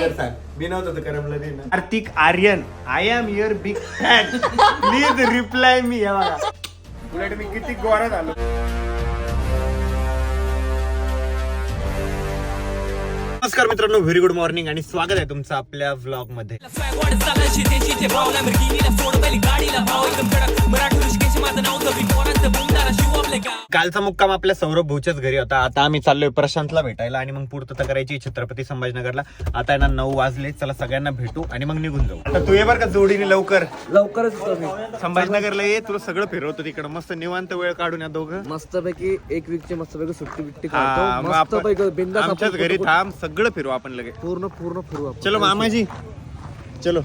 तर सांग. मी नव्हतं तर करमलं नाही ना. Kartik Aaryan I am your big fan please reply मी हे बघा. उलट मी किती गोरा झालो. नमस्कार मित्रांनो व्हेरी गुड मॉर्निंग आणि स्वागत आहे तुमचं आपल्या व्लॉगमध्ये. कालचा मुक्काम आपल्या सौरभ भाऊच्याच घरी होता. आता आम्ही चाललोय प्रशांतला भेटायला आणि मग पूर्तता करायची छत्रपती संभाजीनगरला. आता आहे ना नऊ वाजले. चला सगळ्यांना भेटू आणि मग निघून जाऊ. आता तू ये बरं का जोडीने लवकर. लवकरच येतो मी. संभाजीनगरला ये. तुला सगळं फिरवतो तिकडं. मस्त निवांत वेळ काढून या दोघं. मस्तपैकी एक वीकची मस्तपैकी सुट्टी बिट्टी हा, काढतो. मग आपण- मस्तपैकी बिंदास आपण आमच्याच घरी थांब. सगळं फिरू आपण लगे पूर्ण पूर्ण फिरू आपण. चलो मामाजी. चलो.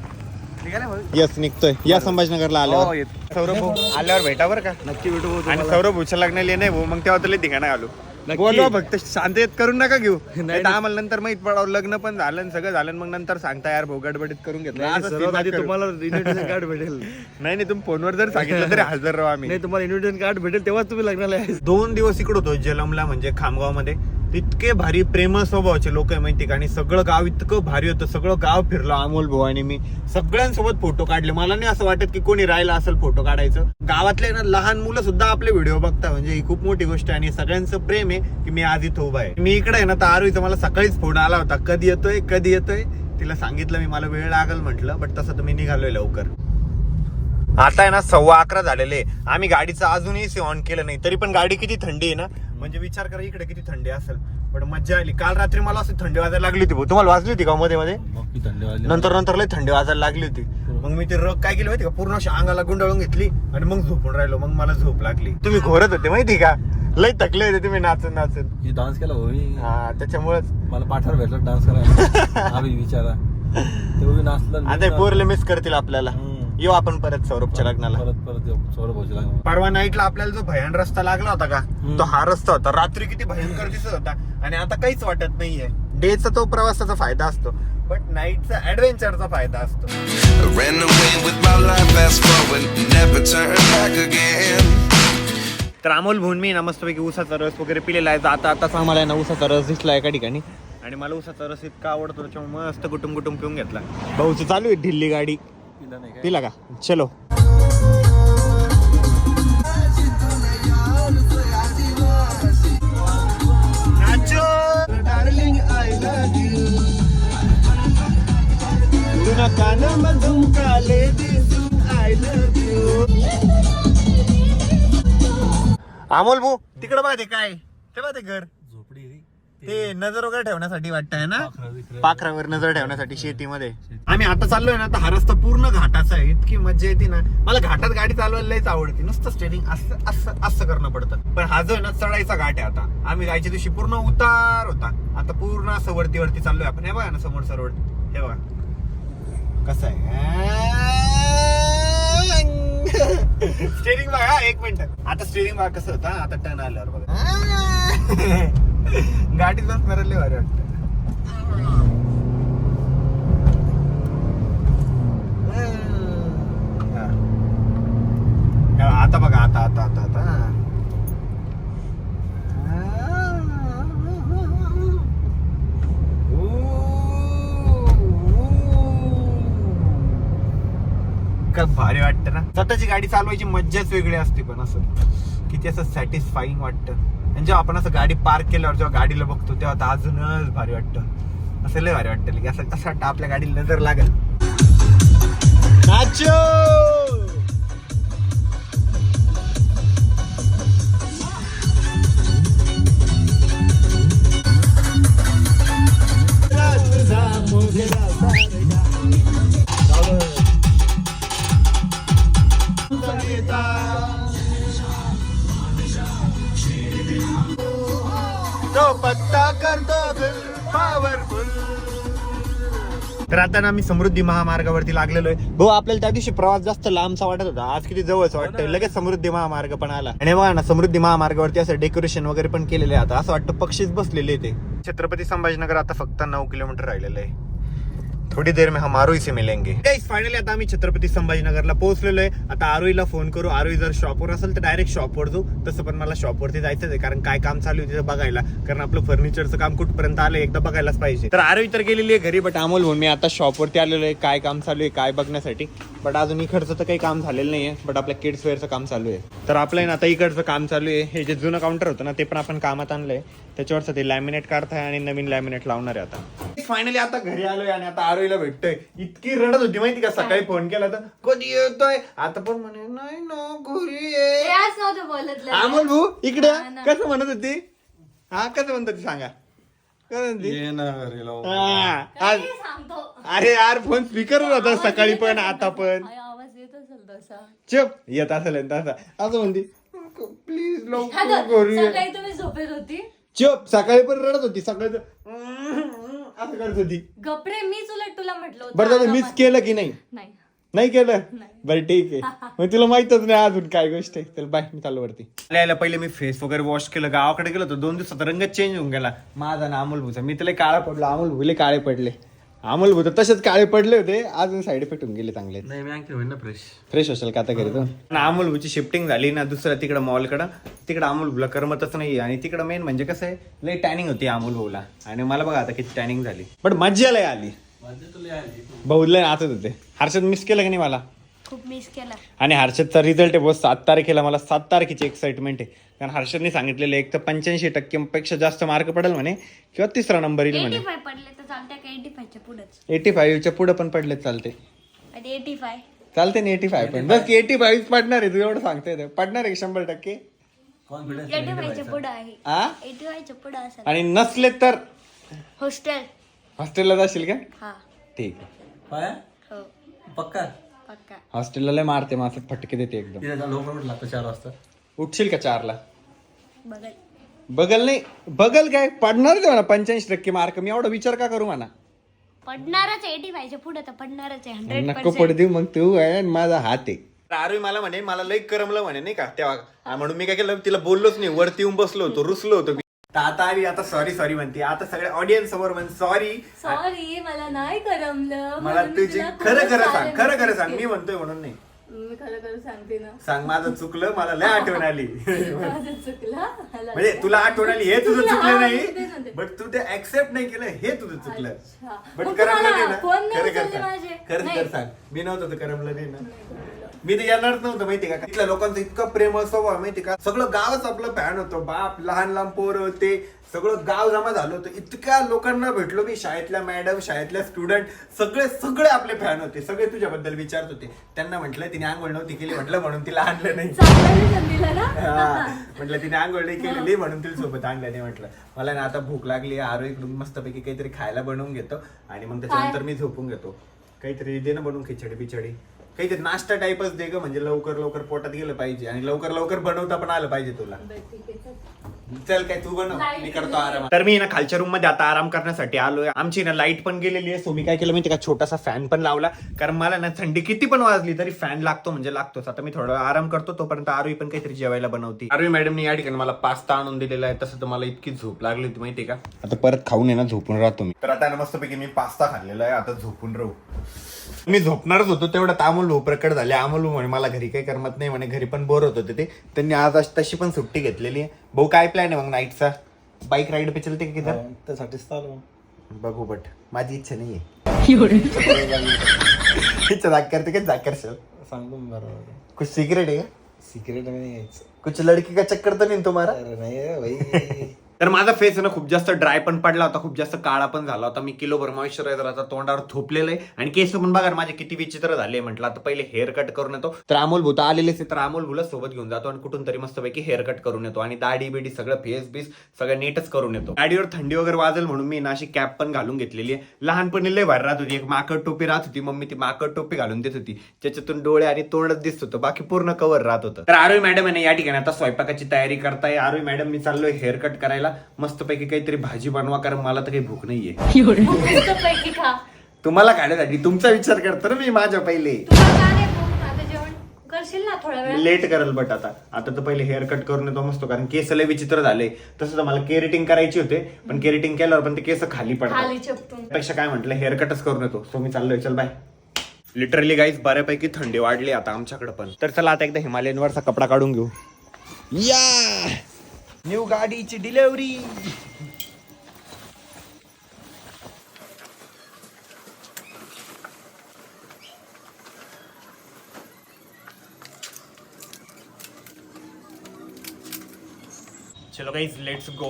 यस निघतोय. या संभाजीनगरला हो, येतो. सौरभ भाऊ. आल्यावर भेटा बरं का. नक्की भेटू आणि. सौरभ भूच्या लग्नाला नाही भाऊ मग तेव्हा तुला ठिकाणा आलो. बोलवा फक्त शांततेत करून नका घेऊ. नाही, आम्हाला नंतर माहीत पडावं लग्न पण झालं सगळं झालं मग नंतर सांगता यार भाऊ गडबडीत करून घेतलं. आधी. तुम्हाला इन्व्हिटेशन कार्ड भेटेल. नाही नाही तुम्ही फोनवर जर सांगितलं तरी हजर राहू आम्ही. नाही तुम्हाला इन्व्हिटेशन कार्ड भेटेल तेव्हाच तुम्ही लग्नाला दोन दिवस इकडे होतो जलमला म्हणजे खामगावमध्ये इतके भारी प्रेम स्वभावाचे लोक आहे माहिती का? आणि सगळं गाव इतकं भारी होतं. सगळं गाव फिरलं अमोल भाऊ आणि मी. सगळ्यांसोबत फोटो काढले. मला नाही असं वाटत की कोणी राहिलं असेल फोटो काढायचं. गावातले ना लहान मुलं सुद्धा आपले व्हिडिओ बघता. म्हणजे ही खूप मोठी गोष्ट आहे आणि सगळ्यांचं प्रेम आहे की मी आज इथं उभा आहे. मी इकडे आहे ना तर आरोहीचा मला सकाळीच फोन आला होता. कधी येतोय? कधी येतोय? तिला सांगितलं मी. मला वेळ लागल म्हटलं बट तसं तुम्ही निघालोय लवकर. आता आहे ना सव्वा अकरा झालेले आम्ही गाडीचं अजूनही ऑन केलं नाही. तरी पण गाडी किती थंडी आहे ना? म्हणजे विचार करा इकडे किती थंडी असेल. पण मज्जा आली. काल रात्री मला असं थंडी वाजायला लागली होती भाऊ. तुम्हाला वाजली होती का मध्ये मध्ये? नंतर नंतर लय थंडी वाजायला लागली होती. मग मी ते रग काय केलं माहिती का? पूर्ण अशी अंगाला गुंडाळून घेतली आणि मग झोपून राहिलो. मग मला झोप लागली. तुम्ही घोरत होते माहिती का? लय थकले होते तुम्ही नाचून नाचून. डान्स केला होई हा त्याच्यामुळेच. मला पाठावर भेटला डान्स करायला. आम्ही विचारा. ते उभी नाचलं आता हे पोरले मिस करतील आपल्याला. हम्म. येऊ आपण परत सौरभच्या लग्नाला. परत परत येऊ. सौरभ परवा नाईटला आपल्याला जो भयान रस्ता लागला होता का तो हा रस्ता होता. रात्री किती भयंकर दिसत होता. आणि आता काहीच वाटत नाहीये. डेचा तो प्रवासाचा फायदा असतो. बट नाईटचा ऍडव्हेंचरचा फायदा असतो. तर अमोल भून मी ना मस्तपैकी उसाचा रस वगैरे पिलेला आहे. तर आता आताच आम्हाला आहे ना उसाचा रस दिसला एका ठिकाणी. आणि मला उसाचा रस इतका आवडतो त्याच्यामुळे मस्त कुटुंब कुटुंब पिऊन घेतला. भाऊचं चालू आहे ढिल्ली गाडी. पिला का? चलो. अमोल भाऊ तिकडं पाहते काय? ते पाहते घर. ते नजर वगैरे ठेवण्यासाठी वाटतंय ना. पाखरावर नजर ठेवण्यासाठी शेतीमध्ये. आम्ही आता चाललोय ना तर हा रस्ता पूर्ण घाटाचा आहे. इतकी मजा येते ना. मला घाटात गाडी चालवायला लयच आवडते. नुसतं स्टेरिंग असं असं असं करणं पडतं. पण हा जो आहे ना चढायचा घाट आहे आता. आम्ही जायच्या दिवशी पूर्ण उतार होता. आता पूर्ण असं वरती वरती चाललोय आपण. हे बघा ना समोरचा रोड हे बघा. कसं आहे? स्टेरिंग बघा एक मिनिट. आता स्टेरिंग बघा कसं होतं आता टर्न आल्यावर बघा. गाडीत बसणार लय भारी वाटतं हा. हा, आता बघा आता आता आता आता काय भारी वाटतं ना स्वतःची गाडी चालवायची मज्जाच वेगळी असते पण असं. किती असं सॅटिस्फाईंग वाटतं. आणि जेव्हा आपण असं गाडी पार्क केल्यावर जेव्हा गाडीला बघतो तेव्हा तर अजूनच भारी वाटतं. असं लय भारी वाटतं की असं कसं वाटतं आपल्या गाडीला नजर लागेल. नाचो! मी समृद्धी महामार्गावरती लागलेलो आहे. भाऊ आपल्याला त्या दिवशी प्रवास जास्त लांबचा वाटत होता. आज किती जवळच वाटतंय. लगेच समृद्धी महामार्ग पण आला. आणि बघा ना समृद्धी महामार्गावरती असं डेकोरेशन वगैरे पण केलेलं आहे. आता असं वाटतं पक्षीच बसलेले ते. छत्रपती संभाजीनगर आता फक्त नऊ किलोमीटर राहिलेलं आहे. थोडी देर में हम आरोही से मिलेंगे। फायनली आता आम्ही छत्रपती संभाजीनगरला पोहोचलेलो आहे आता आरोहीला फोन करू. आरोही जर शॉपवर असेल तर डायरेक्ट शॉपवर जाऊ. तसं पण मला शॉपवरती जायचंच आहे कारण काय काम चालू आहे तिथं बघायला. कारण आपलं फर्निचरचं काम कुठपर्यंत आलं एकदा बघायलाच पाहिजे. तर आरोही तर गेलेली आहे घरी बट अमोल म्हणून मी आता शॉपवरती आलेलो आहे. काय काम चालू आहे काय बघण्यासाठी. बट अजून इकडचं तर काही काम झालेलं नाहीये बट आपल्या किड्स वेअरचं काम चालू आहे. तर आपलं आहे ना आता इकडचं काम चालू आहे. हे जे जुनं काउंटर होतं ना ते पण आपण कामात आणलंय. त्याच्यावरचं ते लॅमिनेट काढताय आणि नवीन लॅमिनेट लावणार आहे आता. फायनली आता घरी आलोय आणि आता आरोईला भेटतोय. इतकी रडत होती माहिती का? सकाळी फोन केला तर कधी येतोय? आता पण म्हणे नाही ना घरी ये ते आज नव्हतं बोलत लग्न. अमोल भाऊ इकडे ना. कसं म्हणत होती? हा कसं म्हणत होती सांगा. कसं म्हणती? ये ना घरी लावून. हा, आज काही सांगतो? अरे यार फोन स्पीकर होता सकाळी पण आता पण. आय, आवाज येत असेल तसा. चप. येत असेल आणि तसा. असं म्हणती प्लीज लवकर गं, घरी ये. सकाळी तुम्ही झोपेत होती? चप. सकाळी पण रडत होती. सकाळी तर, असं करत होती. गपरे मीच उलट तुला म्हटलं होतं बरं दादा आता मिस मा- केलं की नाही? नाही. नाही केलं. बरं ठीक आहे. मग तुला माहितच नाही अजून काय गोष्ट आहे. चल बाय मी चालू वरती यायला पहिले मी फेस वगैरे वॉश केलं गावाकडे गेलो तर दोन दिवसात रंग चेंज होऊन गेला. माझा ना अमोल भूचा मी त्याला काळा पडलो. अमोल भूले काळे पडले. अमोल भू तर तसेच काळे पडले होते. अजून साईड इफेक्ट होऊन गेले चांगले. नाही मी आणखी होईन ना फ्रेश फ्रेश असेल का आता घरी तो? ना अमोल भूची शिफ्टिंग झाली ना दुसऱ्या तिकडं मॉलकडं तिकडं अमोल भूला करमतच नाही आणि तिकडं मेन म्हणजे कसं आहे लई टॅनिंग होती अमोल भाऊला आणि मला बघा आता किती टॅनिंग झाली. पण मज्जा लय आली. भाऊ लय नाचत होते. हर्षद मिस केलं की नाही मला? खूप मिस केला. आणि हर्षदचा रिझल्ट आहे बस सात तारखेला मला सात तारखेची एक्साइटमेंट आहे. कारण हर्षदने सांगितलेलं एक तर पंच्याऐंशी टक्क्यापेक्षा जास्त मार्क पडेल म्हणे किंवा तिसरा नंबर येईल म्हणे. एटी फाय पडले तर चालते का एटी फायच्या पुढेच? एटी फाईव्हच्या पुढे पण पडले चालते आणि एटी फाय चालते ना एटी फाय पण. बस एटी फाईव्ह पडणार आहे तू एवढं सांगतोय ते. पडणार आहे शंभर टक्के. कॉन्फिडन्स एटी फायच्या पुढे आहे. आ? एटी फायच्या पुढे असेल. आणि नसले तर? हॉस्टेल हॉस्टेलला जाशील का? हा. ठीक आहे. पाया? हो. पक्का? हॉस्टेलला लय मारते मासे फटके देते एकदम. तिथे लवकर उठला लागतं चार वाजता. उठशील का चारला? बघल. बगल नाही बगल काय पडणार ते म्हणा पंच्याऐंशी टक्के मार्क. मी एवढा विचार का करू म्हणा? पडणारच एटी फायच्या पुढे तर पडणारच आहे हंड्रेड नको पड देऊ मग तू आहे आणि माझा हात आहे. आरोही मला म्हणे मला लई करमलं म्हणे नाही का? तेव्हा हा, म्हणून मी काय केलं तिला बोललोच नाही वरती येऊन बसलो होतो रुसलो होतो मी. तर आता आली आता सॉरी सॉरी म्हणते. आता सगळ्या ऑडियन्स समोर म्हण सॉरी सॉरी मला नाही करमलं. मला म्हणून मी तुझी तुला खरं खूपच खरं सांग खरं खरं सांग. मी. म्हणतोय म्हणून नाही. मी खरं खरं सांगते ना. सांग माझं चुकलं मला लय आठवण आली. माझं चुकलं मला म्हणजे तुला आठवण आली हे तुझं चुकलं, चुकलं हा, मी तेच नाही. बट तू ते ऍक्सेप्ट नाही केलं हे तुझं चुकलं. अच्छा. बट मग करमलं तुम्हाला नाही ना? फोन नाही खरं उचलले सांग. माझे? खरं नाही. खरं सांग. मी नव्हतं तर करमलं नाही ना. मी तर येणारच नव्हतं माहितीये का? तिथल्या लोकांचं इतकं प्रेम स्वभाव माहितीये का? सगळं गावच आपलं फॅन होतं. बाप लहान लहान पोरं होते. सगळं गाव जमा झालं होतं. इतक्या लोकांना भेटलो मी. शाळेतल्या मॅडम शाळेतल्या स्टुडंट सगळे सगळे आपले फॅन होते. सगळे तुझ्याबद्दल विचारत होते. त्यांना म्हटलं तिने आंघोळ नव्हती केली म्हटलं म्हणून तिला आणलं नाही. हा. म्हटलं तिने आंघोळ नाही केलेली म्हणून तिला सोबत आणलं नाही म्हटलं. मला ना आता भूक लागली आरो इकडून मस्तपैकी काहीतरी खायला बनवून घेतो आणि मग त्याच्यानंतर मी झोपून घेतो. काहीतरी दे ना बनवून खिचडी बिचडी. काहीतरी नाश्ता टाईपच दे ग म्हणजे लवकर लवकर पोटात गेलं पाहिजे आणि लवकर लवकर बनवता पण आलं पाहिजे तुला. चल. काय तू बनव. मी करतो आराम तर मी ना खालच्या रूममध्ये आता आराम करण्यासाठी आलोय. आमची ना लाइट पण गेलेली आहे. सो मी काय केलं माहिती का? छोटासा फॅन पण लावला. कारण मला ना थंडी किती पण वाजली तरी फॅन लागतो म्हणजे लागतोच. आता मी थोडा आराम करतो तोपर्यंत आरवी पण काहीतरी जेवायला बनवती. आरवी मॅडमने या ठिकाणी मला पास्ता आणून दिलेला आहे. तसं तर मला इतकी झोप लागली होती माहिती का? आता परत खाऊन आहे ना झोपून राहतो मी. तर आता ना मस्तपैकी मी पास्ता खाल्लेला आहे. आता झोपून राहू. मी झोपणारच होतो. तेवढा अमोल भाऊ प्रकट झाले. अमोल म्हणे मला घरी काही करमत नाही. म्हणे घरी पण बोर होत होते ते. त्यांनी आज अशी- तशी पण सुट्टी घेतलेली आहे. भाऊ काय प्लॅन आहे मग नाईटचा बाईक राईड पे चलते का किधर? त्यासाठीच चालू बघू बट माझी इच्छा नाही आहे इच्छा जाग करते का? जाग करशाल? सांगतो मी बरोबर कुछ सिक्रेट है क्या सिक्रेट नाही यायचं. कुछ लड़की का चक्कर तो नहीं तुम्हारा? अरे नाही रे भाई. तर माझा फेस ना खूप जास्त ड्राय पण पडला होता खूप जास्त काळा पण झाला होता. मी किलोभर मॉइश्चरायझर आता तोंडावर थोपलेलं आहे. आणि केस पण बघा माझे किती विचित्र झाले म्हटलं. आता पहिले हेअर कट करून येतो. तर अमोल भूता आलेलेच आहे तर अमोल भूला सोबत घेऊन जातो आणि कुठून तरी मस्तपैकी हेअर कट करून येतो. आणि दाढी बिडी सगळं फेस बीस सगळं नीटच करून येतो. गाडीवर थंडी वगैरे वाजेल म्हणून मी ना अशी कॅप पण घालून घेतलेली आहे. लहानपणी लय भारी राहत होती. एक माकड टोपी राहत होती. मम्मी ती माकड टोपी घालून देत होती. त्याच्यातून डोळे आणि तोंडच दिसत होतं. बाकी पूर्ण कव्हर राहत होतं. तर आरोही मॅडम आहे या ठिकाणी आता स्वयंपाकाची तयारी करताय. आरोही मॅडम मी चाललोय हेअर कट करायला. मस्तपैकी काहीतरी भाजी बनवा कारण मला तर काही भूक नाहीये. पैकी खा. तुम्हाला खाण्यासाठी तुमचा विचार करतो ना मी माझ्या पहिले. तुला का नाही भूक? माझं जेवण करशील ना थोड्या वेळ लेट करेल बट आता. आता तर पहिले हेअर कट करून येतो मस्त कारण केस लय विचित्र झाले. तसं तर मला केरेटिंग करायची होते पण केरेटिंग केल्यावर पण ते केस खाली पडतात. चपटून. पेक्षा काय म्हटलं हेअर कटच करून येतो. सो मी चाललोय चल बाय. लिटरली गाईज बऱ्यापैकी थंडी वाढली आता आमच्याकडे पण. तर चला आता एकदा हिमालयन वरचा कपडा काढून घेऊ. या! न्यू गाडीची डिलेवरी चलो गाईज लेट्स गो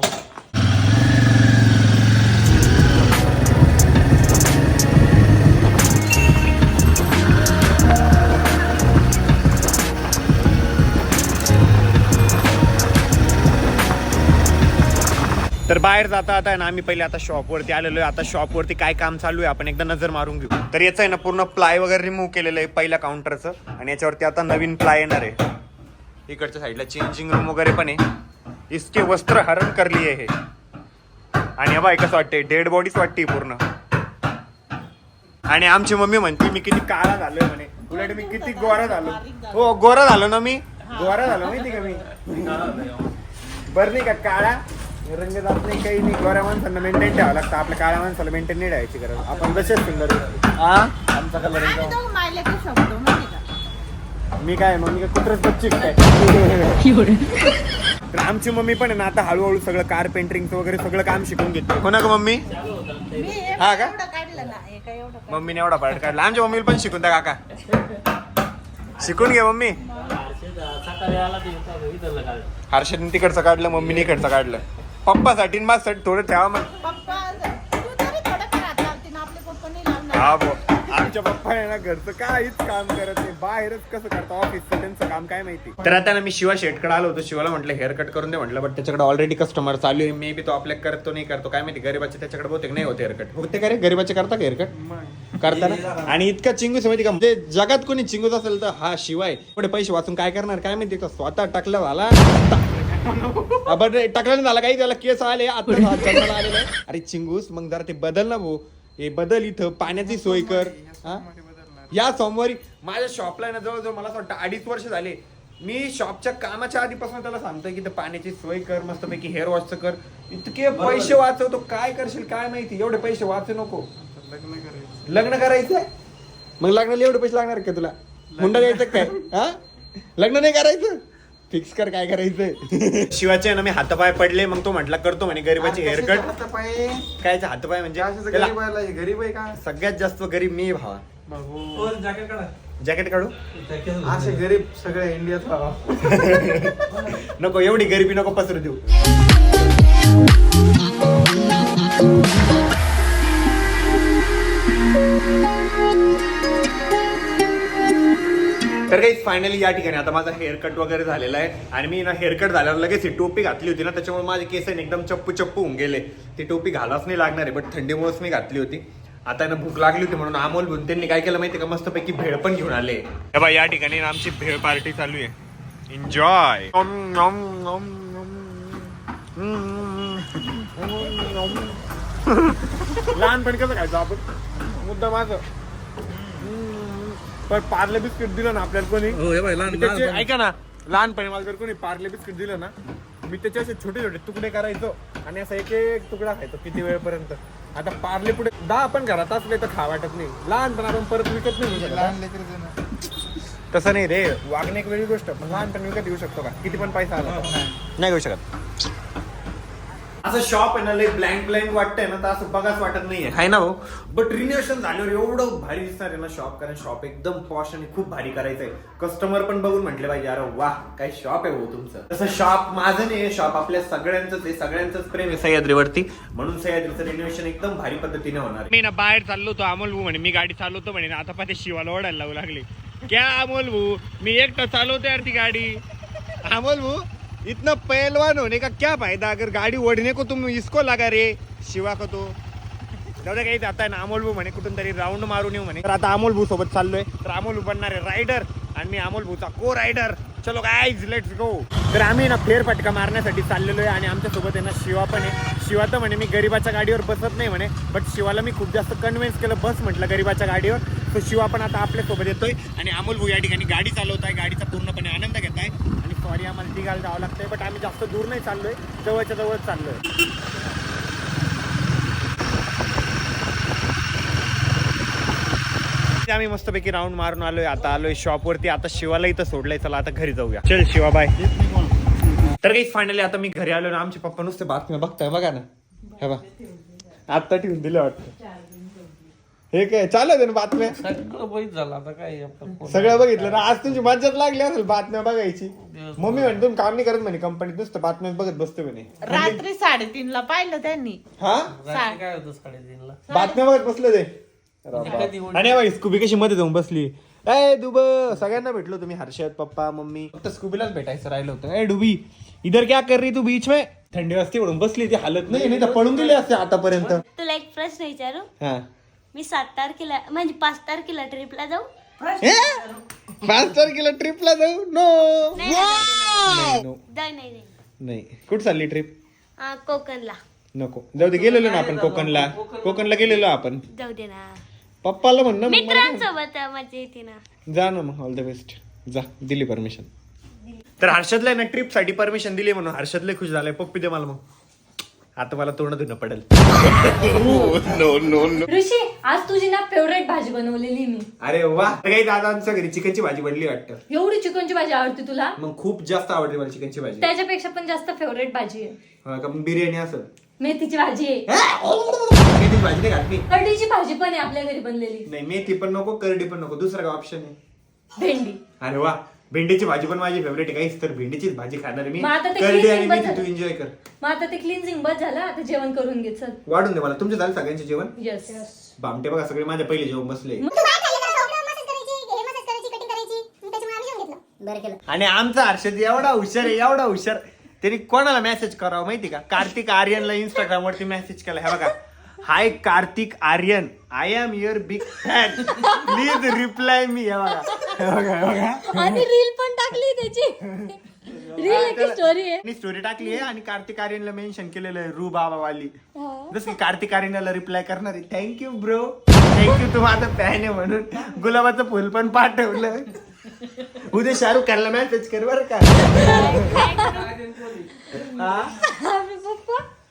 बाहेर जाता आता ना आम्ही पहिले आता शॉपवरती आलेलो आहे. आता शॉपवरती काय काम चालू आहे आपण एकदा नजर मारून घेऊ. तर याचं आहे ना पूर्ण प्लाय वगैरे रिमूव्ह केलेलं आहे पहिल्या काउंटरचं आणि याच्यावरती आता नवीन प्लाय येणार आहे. इकडच्या साईडला चेंजिंग रूम वगैरे पण आहे. इसके वस्त्र हरण करली आहे हे. आणि बाय कसं वाटते डेड बॉडीच वाटते पूर्ण. आणि आमची मम्मी म्हणते मी किती काळा झालोय म्हणे. उलट मी किती गोरा झालो. हो गोरा झालो ना मी? गोरा झालो माहिती का मी? बरं नाही का काळा? रंग जात नाही काही नाही. गोऱ्या माणसांना मेंटेन ठेवावं लागतं. आपल्या काळ्या माणसाला मेंटेन नाही ठेवायची गरज. आपण जसेच सुंदर हा आमचा कलर मी काय मग मी काय कुत्रच बच्ची काय तर आमची मम्मी पण आहे ना आता हळूहळू सगळं कार पेंटिंगचं वगैरे सगळं काम शिकून घेते हो ना ग मम्मी हा का मम्मीने एवढा पार्ट काढला. आमच्या मम्मीला पण शिकून द्या काका. शिकून घे मम्मी. हर्षदने तिकडचं काढलं मम्मीने इकडचं काढलं. पप्पासाठी आणि माझ्यासाठी थोडं ठेवा मग. हा. आमच्या पप्पा आहे ना घरचं काहीच काम करत नाही. बाहेरच कसं करता ऑफिसचं त्यांचं काम काय माहिती? तर आता ना मी शिवा शेटकडे आलो होतो. शिवाला म्हटलं हेअर कट करून दे म्हटलं बट त्याच्याकडे ऑलरेडी कस्टमर चालू आहे. मे बी तो आपल्या करतो नाही करतो. काय माहिती गरीबाचे त्याच्याकडे बहुतेक नाही होते हेअरकट होते का रे? गरीबाचे करता का हेअरकट करताना आणि इतका चिंगूस आहे माहिती का? म्हणजे जगात कोणी चिंगूस असेल तर हा शिवाय थोडे पैसे वाचून काय करणार? काय माहिती का स्वतः टाकला झाला. आपण टाकला झाला काही? त्याला केस आले आता जन्माला आलेला. आहे. अरे चिंगूस मग जरा ते बदल ना भाऊ. हे बदल इथं पाण्याची सोय कर. हा? या सोमवारी माझ्या शॉपला आहे ना जवळजवळ मला असं वाटतं अडीच वर्ष झाले. मी शॉपच्या कामाच्या आधीपासून त्याला सांगतोय की ते पाण्याची सोय कर मस्तपैकी हेअर वॉशचं कर. इतके पैसे वाचवतो काय करशील काय माहिती? एवढे पैसे वाचू नको. लग्न करायचंय? मग लग्नाला एवढे पैसे लागणार का तुला? मुंडा द्यायचं काय हा? लग्न नाही करायचं? फिक्स कर काय करायचंय. शिवाचे ना मी हातपाय पडले मग तो म्हटला करतो म्हणे गरीबाची हेअरकट काय हातपाय म्हणजे? त्याला गरीब आहे का? सगळ्यात जास्त गरीब मी भावा. जॅकेट काढा. जॅकेट काढू? असे गरीब सगळ्या इंडियात नको एवढी गरिबी नको पसरू देऊ. तर काही फायनली या ठिकाणी. आता माझा हेअर कट वगैरे झालेला आहे. आणि मी ना हेअर कट झाल्यावर लगेच ही टोपी घातली होती ना त्याच्यामुळे माझे केस आहे एकदम चप्पू चप्पू होऊन गेले. ती टोपी घालाच नाही लागणार आहे बट थंडीमुळेच मी घातली होती. आता ना भूक लागली होती म्हणून अमोल त्यांनी काय केलं माहिती का? मस्तपैकी भेळ पण घेऊन आले. बघा, या ठिकाणी ना आमची भेळ पार्टी चालू आहे. एन्जॉय लहानपणी कसं खायचं आपण? मुद्दा माझं पण पार्ले बिस्किट दिलं ना आपल्याला कोणी? हो हे बाय लहान मी त्याचे- लहान ऐका ना लहानपणी मला जर कोणी पार्ले बिस्किट दिलं ना मी त्याचे असे छोटे छोटे तुकडे करायचो आणि असं एक एक तुकडा खायचो किती वेळपर्यंत. आता पार्ले पुढे दहा पण घरात असले तर खा वाटत नाही. लहानपण आपण परत विकत नाही घेऊ शकत. तसं नाही रे वागणे एक वेगळी गोष्ट पण लहानपण विकत घेऊ शकतो का? किती पण पैसा आला तर. नाही घेऊ शकत. असं शॉप आहे ना लई ब्लँक ब्लँक वाटतंय ना तर असं बघाच वाटत नाहीये. आहे ना भाऊ. बट रिनोव्हेशन झाल्यावर एवढं भारी दिसणार आहे ना शॉप कारण शॉप एकदम पॉश आणि खूप भारी करायचंय. कस्टमर पण बघून म्हटले पाहिजे अरे वाह काय शॉप आहे भाऊ तुमचं. तसं शॉप माझं नाही शॉप आपल्या सगळ्यांचंच आहे सगळ्यांचंच प्रेम आहे. सह्याद्रीवरती. म्हणून सह्याद्रीचं रिनोव्हेशन एकदम भारी पद्धतीने होणार मी ना बाहेर चाललो होतो अमोल भाऊ म्हणे मी गाडी चालवतो म्हणे आता पाहते शिवाला ओढायला लावू लागले. क्या अमोल भाऊ मी एकटा चालवतो यार ती गाडी. अमोल भाऊ इतना पहलवान होने का क्या फायदा? अगर गाड़ी ओढ़ने को तुम इसको लगा रे शिवा को तो। जाऊ दे काही आता ना अमोल भाऊ म्हणे कुठून तरी राऊंड मारून येऊ म्हणे. तर आता अमोल भाऊ सोबत चाललोय. तर अमोल भाऊ बनणार आहे रायडर आणि मी अमोल भाऊचा को रायडर चलो गाईज लेट्स गो तर आम्ही ना फेरफटका मारण्यासाठी चाललेलो आहे आणि आमच्यासोबत आहे ना शिवा पण आहे. शिवा तर म्हणे मी गरीबाच्या गाडीवर बसत नाही म्हणे बट शिवाला मी खूप जास्त कन्व्हिन्स केलं बस म्हटलं गरीबाच्या गाडीवर. तर शिवा पण आता आपल्यासोबत येतोय आणि अमोल भाऊ या ठिकाणी गाडी चालवत आहे. गाडीचा पूर्णपणे आनंद घेत आहे. सॉरी आम्हाला तिघायला जावं लागतंय बट आम्ही जास्त दूर नाही चाललोय जवळच्या जवळ चाललोय. आम्ही मस्तपैकी राऊंड मारून आलोय आता आलोय शॉप वरती आता शिवाला इथं सोडलंय चला आता घरी जाऊया. चल शिवा बाय तर काही फायनली आता मी घरी आलो ना आमचे पप्पा नुसते बातम्या बघताय बघा ना. हे बा आता ठेवून दिलं वाटतं. हे काय चालू आहे ना बातम्या? सगळं बघित झालं आता काय आपलं कोण- सगळं बघितलं ना? आज तुमची मज्जाच लागली असेल बातम्या बघायची. मम्मी म्हणे तुम्ही काम नाही करत म्हणे कंपनीत नुसतं बातम्याच बघत बसतो म्हणे. रात्री साडेतीन ला पाहिलं त्यांनी. हा? रात्री काय होतं साडेतीनला? बातम्या बघत बसले ते. कधी आणि बाई स्कूबी कशी मध्ये जाऊन बसली. ए दुब सगळ्यांना भेटलो तुम्ही हर्षद पप्पा मम्मी. फक्त स्कूबीलाच भेटायचं राहिलं होतं. ए डुबी इधर क्या कर रही तू बीच में? थंडी वाजते म्हणून बसली ती हालत नाही नाही तर पळून गेले असते आतापर्यंत. तुला एक प्रश्न विचारू? हा. मी सात तारखेला म्हणजे पाच तारखेला ट्रिपला जाऊ? पाच तारखेला ट्रिपला जाऊ? नो नाही, नाही, नो नाही. नाही नाही. नाही कुठं चालली ट्रिप हा, कोकणला. नको. जाऊ दे गेलेलो ना आपण कोकणला. कोकणला. गेलेलो आपण. जाऊ दे ना. पप्पाला म्हण ना मग मित्रांसोबत मजा येते ना. जा ना मग ऑल द बेस्ट जा दिली परमिशन तर हर्षदला ना ट्रिपसाठी परमिशन दिली म्हणून हर्षदला खुश झालाय. पप्पी दे मला मग. आता मला तोंड धुणं पडेल. ऋषी आज तुझी ना फेवरेट भाजी बनवलेली मी. अरे वा. काही दादांच्या घरी चिकनची भाजी बनली वाटतं. एवढी चिकनची भाजी आवडते तुला? मग खूप जास्त आवडते मला चिकनची भाजी. त्याच्यापेक्षा पण जास्त फेवरेट भाजी आहे. हा का मग बिर्याणी असं? मेथीची भाजी आहे. मेथीची भाजी नाही घातली. कढीची भाजी पण आहे आपल्या घरी बनलेली. नाही मेथी पण नको करडी पण नको. दुसरा काय ऑप्शन आहे? भेंडी. अरे वा. भेंडीची भाजी पण माझी फेवरेट आहे. काहीच तर भेंडीचीच भाजी खाणार आहे मी. मग आता ते करडी आणि मेथी बद्दल- तू एन्जॉय कर. मग आता ते क्लिन्झिंग बस झालं. आता जेवण करून घे चल. वाढून दे मला. तुमचे झालं सगळ्यांचे जेवण? येस बामटे बघा सगळे माझ्या पहिले जेवण बसले. आणि आमचा हर्षद एवढा हुशार आहे एवढा हुशार. त्यांनी कोणाला मेसेज करावा माहिती का? कार्तिक आर्यनला इंस्टाग्राम वरती मेसेज केला. हे बघा. Hi Kartik Aaryan I am your big fan please reply मी हे बघा. हे बघा हे बघा. आणि रील पण टाकली त्याची. रील एक स्टोरी आहे. मी स्टोरी टाकली आहे आणि कार्तिक आर्यनला मेन्शन केलेलं आहे रू बाबा वाली जस की कार्तिक आर्यनला रिप्लाय करणार आहे. थँक्यू ब्रो थँक्यू तू माझा फॅन आहे म्हणून. गुलाबाचं फुल पण पाठवलं. उद्या शाहरुख खानला मेसेज कर बरं का. हा?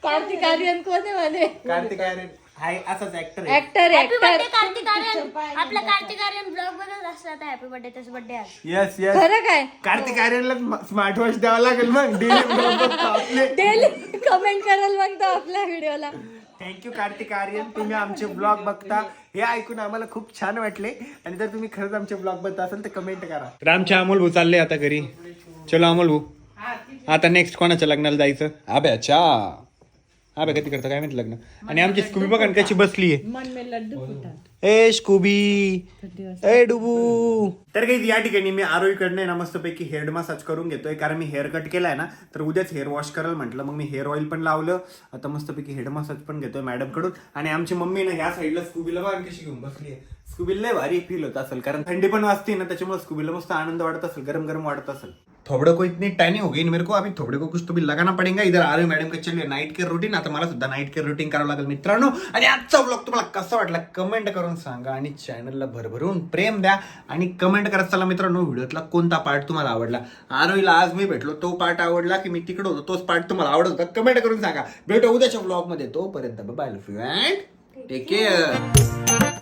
कार्तिक आर्यन कोण आहे म्हणे कार्तिक आर्यन हाय असाच ऍक्टर आहे. Actor happy birthday Kartik Aaryan आपला कार्तिक आर्यन ब्लॉग बघत असला तर हॅपी बर्थडे त्याचा बर्थडे आहे येस येस खरं काय? कार्तिक आर्यनला स्मार्ट वॉच द्यावा लागेल मग. डेली डेली कमेंट करायला बघतो आपल्या व्हिडिओला थँक्यू कार्तिक आर्यन तुम्ही आमचे ब्लॉग बघता. हे ऐकून आम्हाला खूप छान वाटले. आणि जर तुम्ही खरंच आमचे ब्लॉग बघता असेल तर कमेंट करा. रामचे अमोल भाऊ चालले आता घरी. चलो अमोल भाऊ. आता नेक्स्ट कोणाच्या लग्नाला जायचं? आब्याच्या. आब्या कधी करतं काय माहिती लग्न. आणि आमची स्कूबी बघा ना कशी बसली ए स्कूबी. ए डुबू. तर काही या ठिकाणी मी आरोहीकडनं ना मस्तपैकी हेअर मसाज करून घेतोय. कारण मी हेअर कट केलाय ना तर उद्याच हेअर वॉश करायला म्हटलं. मग मी हेअर ऑइल पण लावलं. आता मस्तपैकी हेड मसाज पण घेतोय मॅडमकडून. आणि आमची मम्मी ना ह्या साईडला स्कूबीला बघा कशी घेऊन बसली आहे. स्कूबीला लय भारी फील होत असेल. कारण थंडी पण वाजते ना त्याच्यामुळे स्कूबीला मस्त आनंद वाटत असेल गरम गरम वाटत असेल. थोबड़े को इतनी टैनिंग हो गई मेरे को अभी थोबड़े को कुछ तो भी लगाना पड़ेगा। इधर आर्य हो मॅडम के चलिए नाईट केअर रुटीन आता मला सुद्धा नाईट केअर रुटीन करावं लागेल मित्रांनो। आणि आजचा ब्लॉग तुम्हाला कसा वाटला कमेंट करून सांगा आणि चॅनलला भरभरून प्रेम द्या आणि कमेंट करत चला मित्रांनो व्हिडिओतला कोणता पार्ट तुम्हाला आवडला? आरोहीला आज मी भेटलो तो पार्ट आवडला की मी तिकडे होतो तोच पार्ट तुम्हाला आवडत होता कमेंट करून सांगा. भेटू उद्याच्या ब्लॉगमध्ये तोपर्यंत bye love you and take care